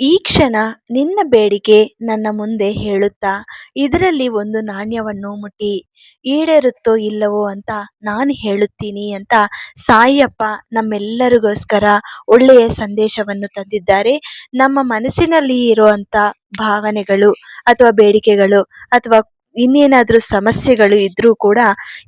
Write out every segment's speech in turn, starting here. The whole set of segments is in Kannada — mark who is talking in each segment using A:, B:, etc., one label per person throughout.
A: ಈ ಕ್ಷಣ ನಿನ್ನ ಬೇಡಿಕೆ ನನ್ನ ಮುಂದೆ ಹೇಳುತ್ತಾ, ಇದರಲ್ಲಿ ಒಂದು ನಾಣ್ಯವನ್ನು ಮುಟ್ಟಿ. ಈಡೇರುತ್ತೋ ಇಲ್ಲವೋ ಅಂತ ನಾನು ಹೇಳುತ್ತೀನಿ ಅಂತ ಸಾಯಪ್ಪ ನಮ್ಮೆಲ್ಲರಿಗೋಸ್ಕರ ಒಳ್ಳೆಯ ಸಂದೇಶವನ್ನು ತಂದಿದ್ದಾರೆ. ನಮ್ಮ ಮನಸ್ಸಿನಲ್ಲಿ ಇರುವಂತ ಭಾವನೆಗಳು ಅಥವಾ ಬೇಡಿಕೆಗಳು ಅಥವಾ ಇನ್ನೇನಾದರೂ ಸಮಸ್ಯೆಗಳು ಇದ್ರೂ ಕೂಡ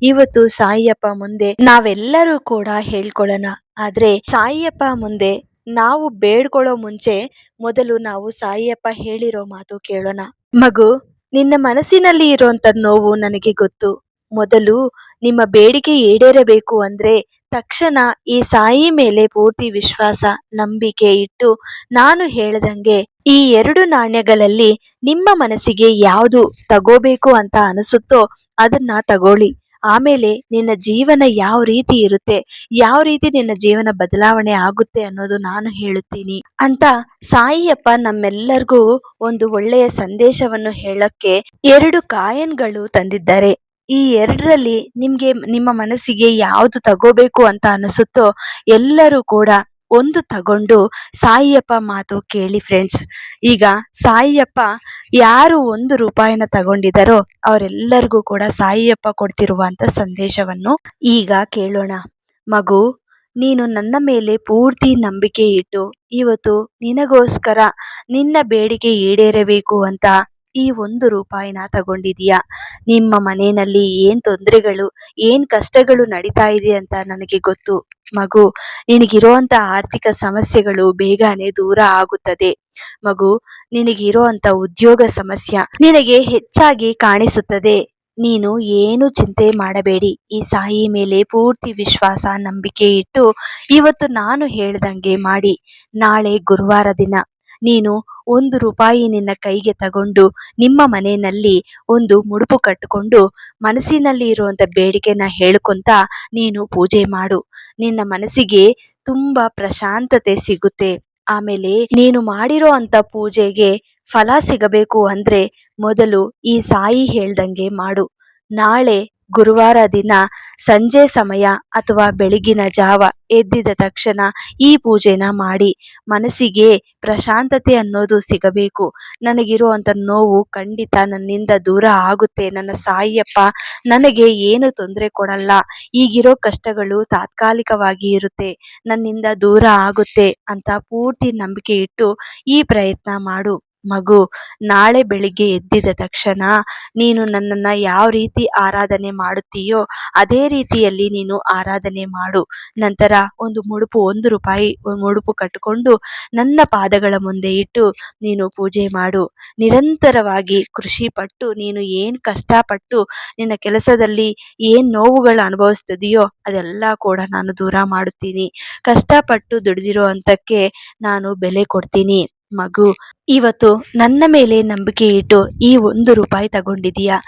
A: ಇವತ್ತು ಸಾಯಿಯಪ್ಪ ಮುಂದೆ ನಾವೆಲ್ಲರೂ ಕೂಡ ಹೇಳ್ಕೊಳ್ಳೋಣ. ಆದ್ರೆ ಸಾಯಿಯಪ್ಪ ಮುಂದೆ ನಾವು ಬೇಡ್ಕೊಳ್ಳೋ ಮುಂಚೆ ಮೊದಲು ನಾವು ಸಾಯಿಯಪ್ಪ ಹೇಳಿರೋ ಮಾತು ಕೇಳೋಣ. ಮಗು, ನಿನ್ನ ಮನಸ್ಸಿನಲ್ಲಿ ಇರುವಂತ ನೋವು ನನಗೆ ಗೊತ್ತು. ಮೊದಲು ನಿಮ್ಮ ಬೇಡಿಕೆ ಈಡೇರಬೇಕು ಅಂದ್ರೆ ತಕ್ಷಣ ಈ ಸಾಯಿ ಮೇಲೆ ಪೂರ್ತಿ ವಿಶ್ವಾಸ, ನಂಬಿಕೆ ಇಟ್ಟು ನಾನು ಹೇಳ್ದಂಗೆ ಈ ಎರಡು ನಾಣ್ಯಗಳಲ್ಲಿ ನಿಮ್ಮ ಮನಸ್ಸಿಗೆ ಯಾವುದು ತಗೋಬೇಕು ಅಂತ ಅನಿಸುತ್ತೋ ಅದನ್ನ ತಗೊಳ್ಳಿ. ಆಮೇಲೆ ನಿನ್ನ ಜೀವನ ಯಾವ ರೀತಿ ಇರುತ್ತೆ, ಯಾವ ರೀತಿ ನಿನ್ನ ಜೀವನ ಬದಲಾವಣೆ ಆಗುತ್ತೆ ಅನ್ನೋದು ನಾನು ಹೇಳುತ್ತೀನಿ ಅಂತ ಸಾಯಿಯಪ್ಪ ನಮ್ಮೆಲ್ಲರಿಗೂ ಒಂದು ಒಳ್ಳೆಯ ಸಂದೇಶವನ್ನು ಹೇಳಕ್ಕೆ ಎರಡು ಕಾಯನ್ಗಳು ತಂದಿದ್ದಾರೆ. ಈ ಎರಡರಲ್ಲಿ ನಿಮ್ಗೆ, ನಿಮ್ಮ ಮನಸ್ಸಿಗೆ ಯಾವುದು ತಗೋಬೇಕು ಅಂತ ಅನಿಸುತ್ತೋ ಎಲ್ಲರೂ ಕೂಡ ಒಂದು ತಗೊಂಡು ಸಾಯಿಯಪ್ಪ ಮಾತು ಕೇಳಿ ಫ್ರೆಂಡ್ಸ್ ಈಗ ಸಾಯಿಯಪ್ಪ ಯಾರು ಒಂದು ರೂಪಾಯಿನ ತಗೊಂಡಿದ್ದಾರೋ ಅವರೆಲ್ಲರಿಗೂ ಕೂಡ ಸಾಯಿಯಪ್ಪ ಕೊಡ್ತಿರುವಂತ ಸಂದೇಶವನ್ನು ಈಗ ಕೇಳೋಣ. ಮಗು, ನೀನು ನನ್ನ ಮೇಲೆ ಪೂರ್ತಿ ನಂಬಿಕೆ ಇಟ್ಟು ಇವತ್ತು ನಿನಗೋಸ್ಕರ ನಿನ್ನ ಬೇಡಿಕೆ ಈಡೇರಬೇಕು ಅಂತ ಈ ಒಂದು ರೂಪಾಯಿನ ತಗೊಂಡಿದೀಯಾ. ನಿಮ್ಮ ಮನೆಯಲ್ಲಿ ಏನ್ ತೊಂದರೆಗಳು, ಏನ್ ಕಷ್ಟಗಳು ನಡೀತಾ ಇದೆ ಅಂತ ನನಗೆ ಗೊತ್ತು. ಮಗು, ನಿನಗಿರುವಂತ ಆರ್ಥಿಕ ಸಮಸ್ಯೆಗಳು ಬೇಗನೆ ದೂರ ಆಗುತ್ತದೆ. ಮಗು, ನಿನಗಿರುವಂತ ಉದ್ಯೋಗ ಸಮಸ್ಯೆ ನಿನಗೆ ಹೆಚ್ಚಾಗಿ ಕಾಣಿಸುತ್ತದೆ. ನೀನು ಏನು ಚಿಂತೆ ಮಾಡಬೇಡಿ. ಈ ಸಾಯಿ ಮೇಲೆ ಪೂರ್ತಿ ವಿಶ್ವಾಸ, ನಂಬಿಕೆ ಇಟ್ಟು ಇವತ್ತು ನಾನು ಹೇಳ್ದಂಗೆ ಮಾಡಿ. ನಾಳೆ ಗುರುವಾರ ದಿನ. ನೀನು ಒಂದು ರೂಪಾಯಿ ನಿನ್ನ ಕೈಗೆ ತಗೊಂಡು ನಿಮ್ಮ ಮನೆಯಲ್ಲಿ ಒಂದು ಮುಡುಪು ಕಟ್ಟಿಕೊಂಡು ಮನಸ್ಸಿನಲ್ಲಿ ಇರುವಂತ ಬೇಡಿಕೆನ ಹೇಳ್ಕೊಂತ ನೀನು ಪೂಜೆ ಮಾಡು. ನಿನ್ನ ಮನಸ್ಸಿಗೆ ತುಂಬಾ ಪ್ರಶಾಂತತೆ ಸಿಗುತ್ತೆ. ಆಮೇಲೆ ನೀನು ಮಾಡಿರೋ ಅಂಥ ಪೂಜೆಗೆ ಫಲ ಸಿಗಬೇಕು ಅಂದ್ರೆ ಮೊದಲು ಈ ಸಾಯಿ ಹೇಳ್ದಂಗೆ ಮಾಡು. ನಾಳೆ ಗುರುವಾರ ದಿನ ಸಂಜೆ ಸಮಯ ಅಥವಾ ಬೆಳಗಿನ ಜಾವ ಎದ್ದಿದ ತಕ್ಷಣ ಈ ಪೂಜೆನ ಮಾಡಿ ಮನಸ್ಸಿಗೆ ಪ್ರಶಾಂತತೆ ಅನ್ನೋದು ಸಿಗಬೇಕು. ನನಗಿರುವಂಥ ನೋವು ಖಂಡಿತ ನನ್ನಿಂದ ದೂರ ಆಗುತ್ತೆ. ನನ್ನ ಸಾಯಿಯಪ್ಪ ನನಗೆ ಏನು ತೊಂದರೆ ಕೊಡಲ್ಲ. ಈಗಿರೋ ಕಷ್ಟಗಳು ತಾತ್ಕಾಲಿಕವಾಗಿ ಇರುತ್ತೆ. ನನ್ನಿಂದ ದೂರ ಆಗುತ್ತೆ ಅಂತ ಪೂರ್ತಿ ನಂಬಿಕೆ ಇಟ್ಟು ಈ ಪ್ರಯತ್ನ ಮಾಡು. ಮಗು, ನಾಳೆ ಬೆಳಿಗ್ಗೆ ಎದ್ದಿದ ತಕ್ಷಣ ನೀನು ನನ್ನನ್ನ ಯಾವ ರೀತಿ ಆರಾಧನೆ ಮಾಡುತ್ತೀಯೋ, ಅದೇ ರೀತಿಯಲ್ಲಿ ನೀನು ಆರಾಧನೆ ಮಾಡು. ನಂತರ ಒಂದು ಮುಡುಪು, ಒಂದು ರೂಪಾಯಿ ಮುಡುಪು ಕಟ್ಟಿಕೊಂಡು ನನ್ನ ಪಾದಗಳ ಮುಂದೆ ಇಟ್ಟು ನೀನು ಪೂಜೆ ಮಾಡು. ನಿರಂತರವಾಗಿ ಕೃಷಿ ಪಟ್ಟು, ನೀನು ಏನ್ ಕಷ್ಟಪಟ್ಟು ನಿನ್ನ ಕೆಲಸದಲ್ಲಿ ಏನ್ ನೋವುಗಳು ಅನುಭವಿಸ್ತಿದೆಯೋ ಅದೆಲ್ಲ ಕೂಡ ನಾನು ದೂರ ಮಾಡುತ್ತೀನಿ. ಕಷ್ಟಪಟ್ಟು ದುಡಿದಿರೋ ಅಂತಕ್ಕೆ ನಾನು ಬೆಲೆ ಕೊಡ್ತೀನಿ. ಮಗು ಇವತ್ತು ನನ್ನ ಮೇಲೆ ನಂಬಿಕೆ ಇಟ್ಟು ಈ ಒಂದು ರೂಪಾಯಿ ತಗೊಂಡಿದೀಯಾ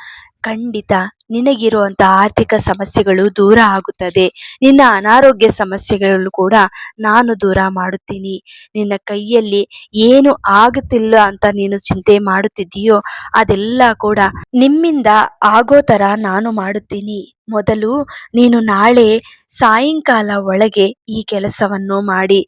A: ಖಂಡಿತ ನಿನಗಿರುವಂತಹ ಆರ್ಥಿಕ ಸಮಸ್ಯೆಗಳು ದೂರ ಆಗುತ್ತದೆ. ನಿನ್ನ ಅನಾರೋಗ್ಯ ಸಮಸ್ಯೆಗಳು ಕೂಡ ನಾನು ದೂರ ಮಾಡುತ್ತೀನಿ. ನಿನ್ನ ಕೈಯಲ್ಲಿ ಏನು ಆಗುತ್ತಿಲ್ಲ ಅಂತ ನೀನು ಚಿಂತೆ ಮಾಡುತ್ತಿದ್ದೀಯೋ, ಅದೆಲ್ಲ ಕೂಡ ನಿಮ್ಮಿಂದ ಆಗೋ ತರ ನಾನು ಮಾಡುತ್ತೀನಿ. ಮೊದಲು ನೀನು ನಾಳೆ ಸಾಯಂಕಾಲ ಒಳಗೆ ಈ ಕೆಲಸವನ್ನು ಮಾಡಿ,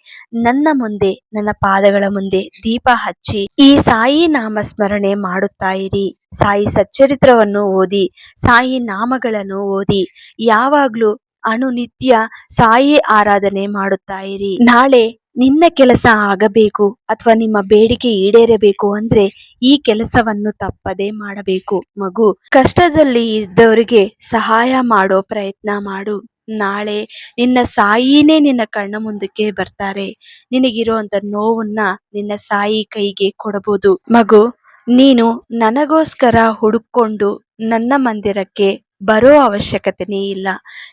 A: ನನ್ನ ಮುಂದೆ, ನನ್ನ ಪಾದಗಳ ಮುಂದೆ ದೀಪ ಹಚ್ಚಿ ಈ ಸಾಯಿ ನಾಮ ಸ್ಮರಣೆ ಮಾಡುತ್ತಾ ಇರಿ. ಸಾಯಿ ಸಚ್ಚರಿತ್ರವನ್ನು ಓದಿ, ಸಾಯಿ ನಾಮಗಳನ್ನು ಓದಿ, ಯಾವಾಗ್ಲೂ ಅನುನಿತ್ಯ ಸಾಯಿ ಆರಾಧನೆ ಮಾಡುತ್ತಾ ಇರಿ. ನಾಳೆ ನಿನ್ನ ಕೆಲಸ ಆಗಬೇಕು ಅಥವಾ ನಿಮ್ಮ ಬೇಡಿಕೆ ಈಡೇರಬೇಕು ಅಂದ್ರೆ ಈ ಕೆಲಸವನ್ನು ತಪ್ಪದೆ ಮಾಡಬೇಕು. ಮಗು, ಕಷ್ಟದಲ್ಲಿ ಇದ್ದವರಿಗೆ ಸಹಾಯ ಮಾಡೋ ಪ್ರಯತ್ನ ಮಾಡು. ನಾಳೆ ನಿನ್ನ ಸಾಯಿನೇ ನಿನ್ನ ಕಣ್ಣ ಮುಂದಕ್ಕೆ ಬರ್ತಾರೆ. ನಿನಗಿರುವಂತ ನೋವನ್ನ ನಿನ್ನ ಸಾಯಿ ಕೈಗೆ ಕೊಡಬಹುದು. ಮಗು ನೀನು ನನಗೋಸ್ಕರ ಹುಡುಕೊಂಡು ನನ್ನ ಮಂದಿರಕ್ಕೆ ಬರೋ ಅವಶ್ಯಕತೆನೇ ಇಲ್ಲ.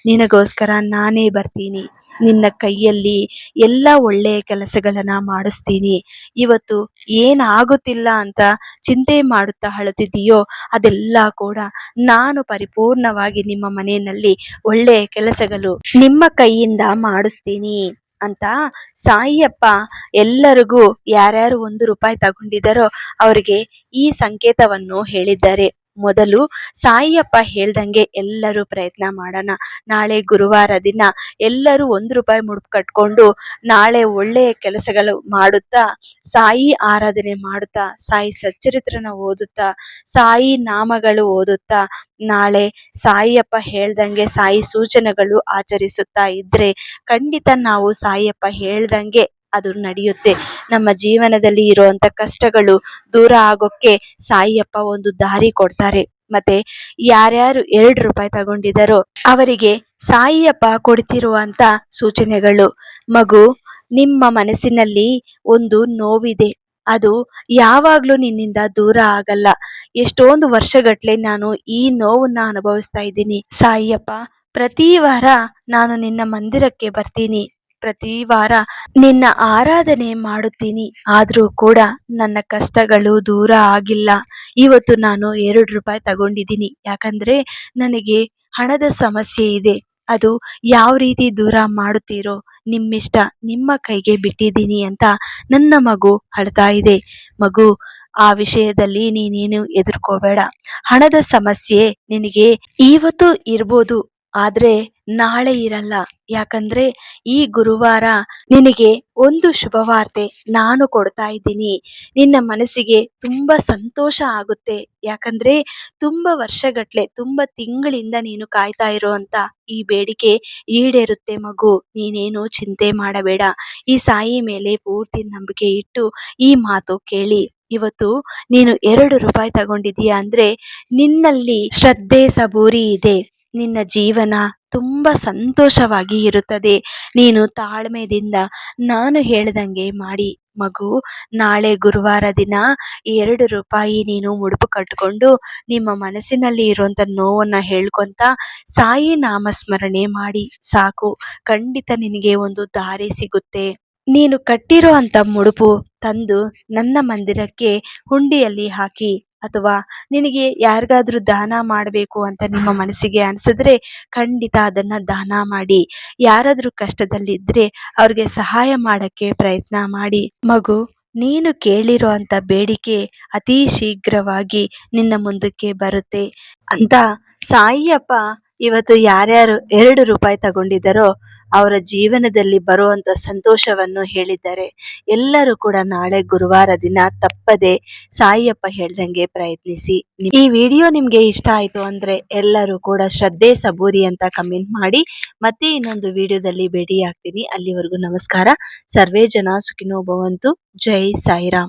A: ನಿನಗೋಸ್ಕರ ನಾನೇ ಬರ್ತೀನಿ. ನಿನ್ನ ಕೈಯಲ್ಲಿ ಎಲ್ಲ ಒಳ್ಳೆಯ ಕೆಲಸಗಳನ್ನ ಮಾಡಿಸ್ತೀನಿ. ಇವತ್ತು ಏನಾಗುತ್ತಿಲ್ಲ ಅಂತ ಚಿಂತೆ ಮಾಡುತ್ತಾ ಅಳುತ್ತಿದ್ದೀಯೋ ಅದೆಲ್ಲ ಕೂಡ ನಾನು ಪರಿಪೂರ್ಣವಾಗಿ ನಿಮ್ಮ ಮನೆಯಲ್ಲಿ ಒಳ್ಳೆಯ ಕೆಲಸಗಳು ನಿಮ್ಮ ಕೈಯಿಂದ ಮಾಡಿಸ್ತೀನಿ. ಅಂತ ಸಾಯಿಯಪ್ಪ ಎಲ್ಲರಿಗೂ ಯಾರ್ಯಾರು ಒಂದು ರೂಪಾಯಿ ತಗೊಂಡಿದ್ದಾರೋ ಅವರಿಗೆ ಈ ಸಂಕೇತವನ್ನು ಹೇಳಿದ್ದಾರೆ. ಮೊದಲು ಸಾಯಿಯಪ್ಪ ಹೇಳ್ದಂಗೆ ಎಲ್ಲರೂ ಪ್ರಯತ್ನ ಮಾಡೋಣ. ನಾಳೆ ಗುರುವಾರ ದಿನ ಎಲ್ಲರೂ ಒಂದು ರೂಪಾಯಿ ಮುಡುಪು ಕಟ್ಕೊಂಡು ನಾಳೆ ಒಳ್ಳೆಯ ಕೆಲಸಗಳು ಮಾಡುತ್ತಾ, ಸಾಯಿ ಆರಾಧನೆ ಮಾಡುತ್ತಾ, ಸಾಯಿ ಸಚ್ಚರಿತ್ರನ ಓದುತ್ತಾ, ಸಾಯಿ ನಾಮಗಳು ಓದುತ್ತಾ, ನಾಳೆ ಸಾಯಿಯಪ್ಪ ಹೇಳ್ದಂಗೆ ಸಾಯಿ ಸೂಚನೆಗಳು ಆಚರಿಸುತ್ತಾ ಇದ್ರೆ ಖಂಡಿತ ನಾವು ಸಾಯಿಯಪ್ಪ ಹೇಳ್ದಂಗೆ ಅದು ನಡೆಯುತ್ತೆ. ನಮ್ಮ ಜೀವನದಲ್ಲಿ ಇರುವಂತ ಕಷ್ಟಗಳು ದೂರ ಆಗೋಕ್ಕೆ ಸಾಯಿಯಪ್ಪ ಒಂದು ದಾರಿ ಕೊಡ್ತಾರೆ. ಮತ್ತೆ ಯಾರ್ಯಾರು ಎರಡು ರೂಪಾಯಿ ತಗೊಂಡಿದ್ದಾರೋ ಅವರಿಗೆ ಸಾಯಿಯಪ್ಪ ಕೊಡ್ತಿರುವಂತ ಸೂಚನೆಗಳು. ಮಗು, ನಿಮ್ಮ ಮನಸ್ಸಿನಲ್ಲಿ ಒಂದು ನೋವಿದೆ. ಅದು ಯಾವಾಗ್ಲೂ ನಿನ್ನಿಂದ ದೂರ ಆಗಲ್ಲ. ಎಷ್ಟೊಂದು ವರ್ಷಗಟ್ಲೆ ನಾನು ಈ ನೋವನ್ನ ಅನುಭವಿಸ್ತಾ ಇದ್ದೀನಿ. ಸಾಯಿಯಪ್ಪ, ಪ್ರತಿ ವಾರ ನಾನು ನಿನ್ನ ಮಂದಿರಕ್ಕೆ ಬರ್ತೀನಿ. ಪ್ರತಿ ವಾರ ನಿನ್ನ ಆರಾಧನೆ ಮಾಡುತ್ತೀನಿ. ಆದರೂ ಕೂಡ ನನ್ನ ಕಷ್ಟಗಳು ದೂರ ಆಗಿಲ್ಲ. ಇವತ್ತು ನಾನು ಎರಡು ರೂಪಾಯಿ ತಗೊಂಡಿದ್ದೀನಿ. ಯಾಕಂದ್ರೆ ನನಗೆ ಹಣದ ಸಮಸ್ಯೆ ಇದೆ. ಅದು ಯಾವ ರೀತಿ ದೂರ ಮಾಡುತ್ತೀರೋ ನಿಮ್ಮಿಷ್ಟ ನಿಮ್ಮ ಕೈಗೆ ಬಿಟ್ಟಿದ್ದೀನಿ ಅಂತ ನನ್ನ ಮಗು ಅಳ್ತಾ ಇದೆ. ಮಗು, ಆ ವಿಷಯದಲ್ಲಿ ನೀನೇನು ಎದುರ್ಕೋಬೇಡ ಹಣದ ಸಮಸ್ಯೆ ನಿನಗೆ ಇವತ್ತು ಇರ್ಬೋದು. ಆದ್ರೆ ನಾಳೆ ಇರಲ್ಲ. ಯಾಕಂದ್ರೆ ಈ ಗುರುವಾರ ನಿನಗೆ ಒಂದು ಶುಭವಾರ್ತೆ ನಾನು ಕೊಡ್ತಾ ಇದ್ದೀನಿ. ನಿನ್ನ ಮನಸ್ಸಿಗೆ ತುಂಬಾ ಸಂತೋಷ ಆಗುತ್ತೆ. ಯಾಕಂದ್ರೆ ತುಂಬಾ ವರ್ಷಗಟ್ಲೆ, ತುಂಬಾ ತಿಂಗಳಿಂದ ನೀನು ಕಾಯ್ತಾ ಇರುವಂತ ಈ ಬೇಡಿಕೆ ಈಡೇರುತ್ತೆ ಮಗು. ನೀನೇನು ಚಿಂತೆ ಮಾಡಬೇಡ. ಈ ಸಾಯಿ ಮೇಲೆ ಪೂರ್ತಿ ನಂಬಿಕೆ ಇಟ್ಟು ಈ ಮಾತು ಕೇಳಿ. ಇವತ್ತು ನೀನು ಎರಡು ರೂಪಾಯಿ ತಗೊಂಡಿದೀಯ ಅಂದ್ರೆ ನಿನ್ನಲ್ಲಿ ಶ್ರದ್ಧೆ ಸಬೂರಿ ಇದೆ. ನಿನ್ನ ಜೀವನ ತುಂಬಾ ಸಂತೋಷವಾಗಿ ಇರುತ್ತದೆ. ನೀನು ತಾಳ್ಮೆಯಿಂದ ನಾನು ಹೇಳ್ದಂಗೆ ಮಾಡಿ. ಮಗು, ನಾಳೆ ಗುರುವಾರ ದಿನ ಎರಡು ರೂಪಾಯಿ ನೀನು ಮುಡುಪು ಕಟ್ಟಿಕೊಂಡು ನಿಮ್ಮ ಮನಸ್ಸಿನಲ್ಲಿ ಇರುವಂತ ನೋವನ್ನ ಹೇಳ್ಕೊಂತ ಸಾಯಿ ನಾಮಸ್ಮರಣೆ ಮಾಡಿ. ಸಾಕು, ಖಂಡಿತ ನಿನಗೆ ಒಂದು ದಾರಿ ಸಿಗುತ್ತೆ. ನೀನು ಕಟ್ಟಿರೋ ಅಂತ ಮುಡುಪು ತಂದು ನನ್ನ ಮಂದಿರಕ್ಕೆ ಹುಂಡಿಯಲ್ಲಿ ಹಾಕಿ. ಅಥವಾ ನಿನಗೆ ಯಾರಿಗಾದ್ರೂ ದಾನ ಮಾಡಬೇಕು ಅಂತ ನಿಮ್ಮ ಮನಸ್ಸಿಗೆ ಅನಿಸಿದ್ರೆ ಖಂಡಿತ ಅದನ್ನು ದಾನ ಮಾಡಿ. ಯಾರಾದರೂ ಕಷ್ಟದಲ್ಲಿದ್ದರೆ ಅವ್ರಿಗೆ ಸಹಾಯ ಮಾಡೋಕ್ಕೆ ಪ್ರಯತ್ನ ಮಾಡಿ. ಮಗು, ನೀನು ಕೇಳಿರೋ ಅಂಥ ಬೇಡಿಕೆ ಅತಿ ಶೀಘ್ರವಾಗಿ ನಿನ್ನ ಮುಂದಕ್ಕೆ ಬರುತ್ತೆ. ಅಂತ ಸಾಯಿಯಪ್ಪ ಇವತ್ತು ಯಾರ್ಯಾರು ಎರಡು ರೂಪಾಯಿ ತಗೊಂಡಿದ್ದಾರೋ ಅವರ ಜೀವನದಲ್ಲಿ ಬರುವಂತ ಸಂತೋಷವನ್ನು ಹೇಳಿದ್ದಾರೆ. ಎಲ್ಲರೂ ಕೂಡ ನಾಳೆ ಗುರುವಾರ ದಿನ ತಪ್ಪದೆ ಸಾಯಿಯಪ್ಪ ಹೇಳ್ದಂಗೆ ಪ್ರಯತ್ನಿಸಿ. ಈ ವಿಡಿಯೋ ನಿಮ್ಗೆ ಇಷ್ಟ ಆಯ್ತು ಅಂದ್ರೆ ಎಲ್ಲರೂ ಕೂಡ ಶ್ರದ್ಧೆ ಸಬೂರಿ ಅಂತ ಕಮೆಂಟ್ ಮಾಡಿ. ಮತ್ತೆ ಇನ್ನೊಂದು ವಿಡಿಯೋದಲ್ಲಿ ಭೇಟಿ ಆಗ್ತೀನಿ ಅಲ್ಲಿವರೆಗೂ ನಮಸ್ಕಾರ. ಸರ್ವೇ ಜನ ಸುಖಿನೋ ಭವಂತು. ಜೈ ಸಾಯಿರಾಮ್.